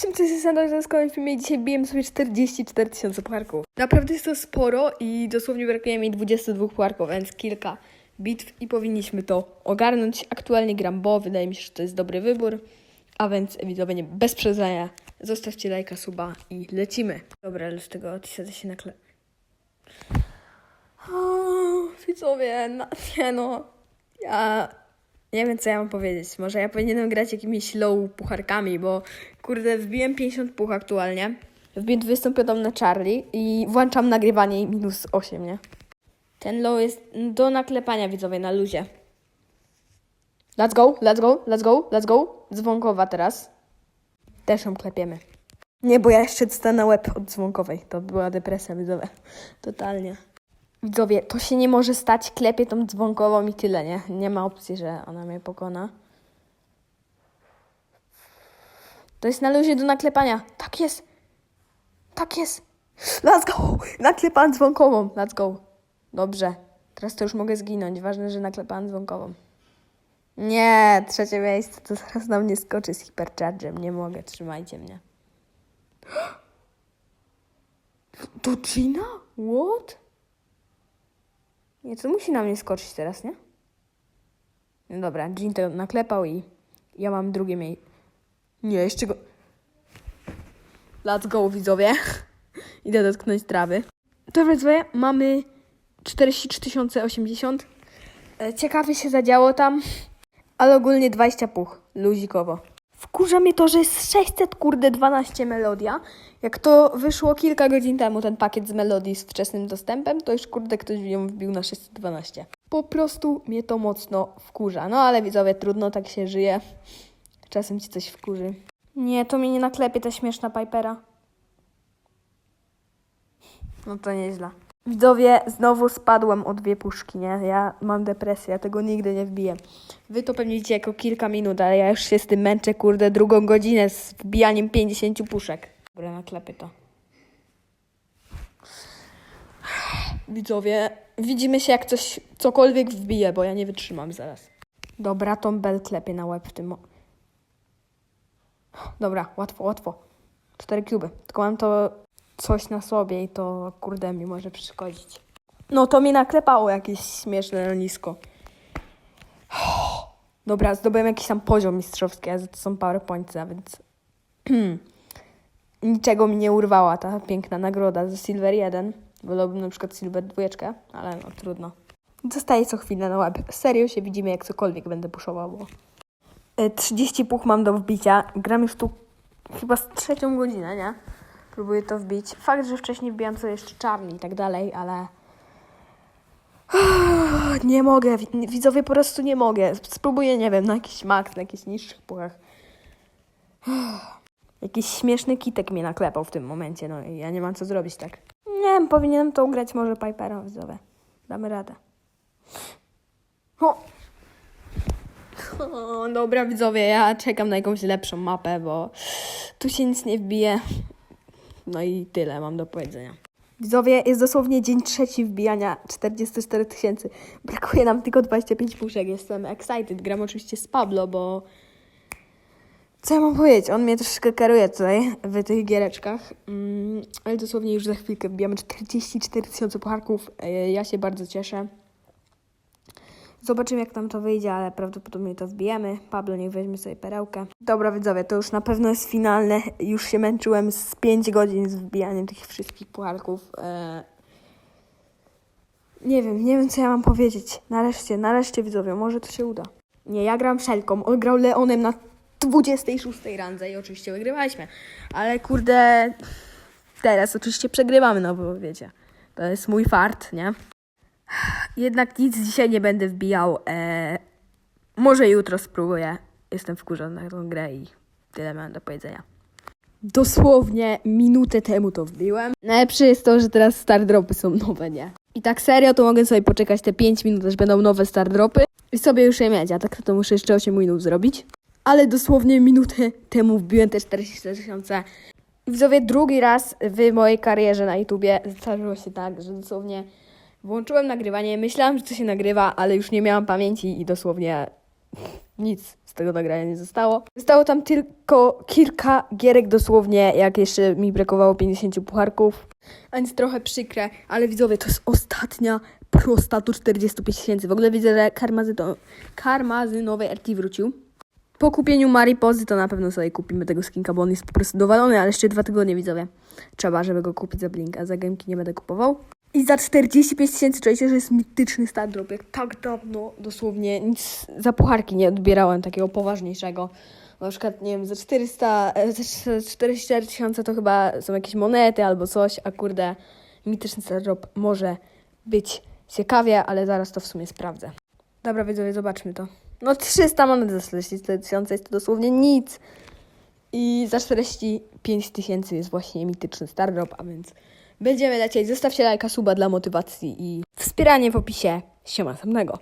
Czym to jest na filmie? Dzisiaj biłem sobie 44 tysiące pucharków. Naprawdę jest to sporo i dosłownie brakuje mi 22 pucharków, więc kilka bitw i powinniśmy to ogarnąć. Aktualnie gram, bo wydaje mi się, że to jest dobry wybór. A więc widzowie, bez przedzania, zostawcie lajka, suba i lecimy. Dobra, ale z tego odcisadzę się na kle... O, widzowie, no, nie no, ja nie wiem, co ja mam powiedzieć. Może ja powinienem grać jakimiś low pucharkami, bo kurde, wbiłem 50 puch aktualnie. Wbiłem 25 na Charlie i włączam nagrywanie i minus 8, nie? Ten low jest do naklepania, widzowie, na luzie. Let's go, let's go, let's go, let's go. Dzwonkowa teraz. Też ją klepiemy. Nie, bo ja jeszcze dostanę łeb od dzwonkowej. To była depresja, widzowie. Totalnie. Widzowie, to się nie może stać. Klepię tą dzwonkową i tyle, nie? Nie ma opcji, że ona mnie pokona. To jest na luzie do naklepania. Tak jest. Tak jest. Let's go. Naklepałam dzwonkową. Let's go. Dobrze. Teraz to już mogę zginąć. Ważne, że naklepałam dzwonkową. Nie, trzecie miejsce. To zaraz na mnie skoczy z hiperchargem. Nie mogę. Trzymajcie mnie. To Gina? What? Nie, to musi na mnie skoczyć teraz, nie? No dobra, Jean to naklepał i ja mam drugie miejsce. Nie, jeszcze go... Let's go, widzowie. Idę dotknąć trawy. Dobra, widzowie, mamy 43 080. E, Ciekawie się zadziało tam, ale ogólnie 20 puch, luzikowo. Wkurza mnie to, że jest 600, kurde, 12 melodia. Jak to wyszło kilka godzin temu, ten pakiet z melodii z wczesnym dostępem, to już, kurde, ktoś ją wbił na 612. Po prostu mnie to mocno wkurza. No ale widzowie, trudno, tak się żyje. Czasem ci coś wkurzy. Nie, to mnie nie naklepie ta śmieszna Pipera. No to nieźle. Widzowie, znowu spadłem o dwie puszki, nie? Ja mam depresję, ja tego nigdy nie wbiję. Wy to pewnie widzicie jako kilka minut, ale ja już się z tym męczę, kurde, drugą godzinę z wbijaniem 50 puszek. Dobra, naklepię to. Widzowie, widzimy się jak coś, cokolwiek wbije, bo ja nie wytrzymam zaraz. Dobra, tą bel klepię na łeb w tym... Dobra, łatwo, łatwo. Cztery kuby. Tylko mam to coś na sobie i to kurde mi może przeszkodzić. No to mi naklepało jakieś śmieszne nisko. Dobra, zdobyłem jakiś tam poziom mistrzowski, a to są powerpointsy, a więc niczego mi nie urwała ta piękna nagroda za Silver 1. Wolałbym na przykład Silver 2, ale no trudno. Zostaje co chwilę na łeb. Serio się widzimy, jak cokolwiek będę puszował. Bo... E, 30 puch mam do wbicia. Gram już tu chyba z trzecią godzinę, nie? Próbuję to wbić. Fakt, że wcześniej wbijam sobie jeszcze Charlie i tak dalej, ale... Nie mogę, wi- widzowie po prostu nie mogę. Spróbuję, nie wiem, na jakiś max, na jakichś niższych puchach. Jakiś śmieszny kitek mnie naklepał w tym momencie, no i ja nie mam co zrobić, tak? Nie wiem, powinienem to ugrać może Pipera, widzowie. Damy radę. O! o! Dobra, widzowie, ja czekam na jakąś lepszą mapę, bo tu się nic nie wbije. No i tyle mam do powiedzenia. Widzowie, jest dosłownie dzień trzeci wbijania 44 tysięcy. Brakuje nam tylko 25 puszek. Jestem excited. Gram oczywiście z Pablo, bo... Co ja mam powiedzieć? On mnie troszeczkę kieruje tutaj w tych giereczkach. Mm, ale dosłownie już za chwilkę wbijamy 44 tysiące pucharków. E, Ja się bardzo cieszę. Zobaczymy, jak nam to wyjdzie, ale prawdopodobnie to wbijemy. Pablo niech weźmie sobie perełkę. Dobra, widzowie, to już na pewno jest finalne. Już się męczyłem z 5 godzin z wbijaniem tych wszystkich pucharków. E... Nie wiem, nie wiem, co ja mam powiedzieć. Nareszcie, nareszcie, widzowie, może to się uda. Nie, ja gram Szelką. On grał Leonem na 26 randze i oczywiście wygrywaliśmy. Ale kurde, teraz oczywiście przegrywamy, no bo wiecie, to jest mój fart, nie? Jednak nic dzisiaj nie będę wbijał. E, może jutro spróbuję. Jestem wkurzony na tą grę i tyle mam do powiedzenia. Dosłownie minutę temu to wbiłem. Najlepsze jest to, że teraz star dropy są nowe, nie? I tak serio to mogę sobie poczekać te 5 minut, aż będą nowe star dropy i sobie już je mieć. A tak to muszę jeszcze 8 minut zrobić. Ale dosłownie minutę temu wbiłem te 44 tysiące. Widzowie, drugi raz w mojej karierze na YouTubie zdarzyło się tak, że dosłownie włączyłem nagrywanie, myślałam, że to się nagrywa, ale już nie miałam pamięci i dosłownie nic z tego nagrania nie zostało. Zostało tam tylko kilka gierek dosłownie, jak jeszcze mi brakowało 50 pucharków. A więc trochę przykre, ale widzowie, to jest ostatnia prosta do 45 tysięcy. W ogóle widzę, że karmazyno, karmazynowy RT wrócił. Po kupieniu Maripozy to na pewno sobie kupimy tego skinka, bo on jest po prostu dowalony, ale jeszcze dwa tygodnie widzowie. Trzeba, żeby go kupić za Blinka. Za gemki nie będę kupował. I za 45 tysięcy czujecie, że jest mityczny drop. Jak tak dawno dosłownie nic za pucharki nie odbierałem takiego poważniejszego. Na przykład, nie wiem, za 400, e, za 44 tysiące to chyba są jakieś monety albo coś, a kurde, mityczny start drop może być ciekawie, ale zaraz to w sumie sprawdzę. Dobra, widzowie, zobaczmy to. No 300 monet za 44 tysiące jest to dosłownie nic. I za 45 tysięcy jest właśnie mityczny Star Drop, a więc będziemy lecieć. Zostawcie lajka, suba dla motywacji i wspieranie w opisie. Siema samego.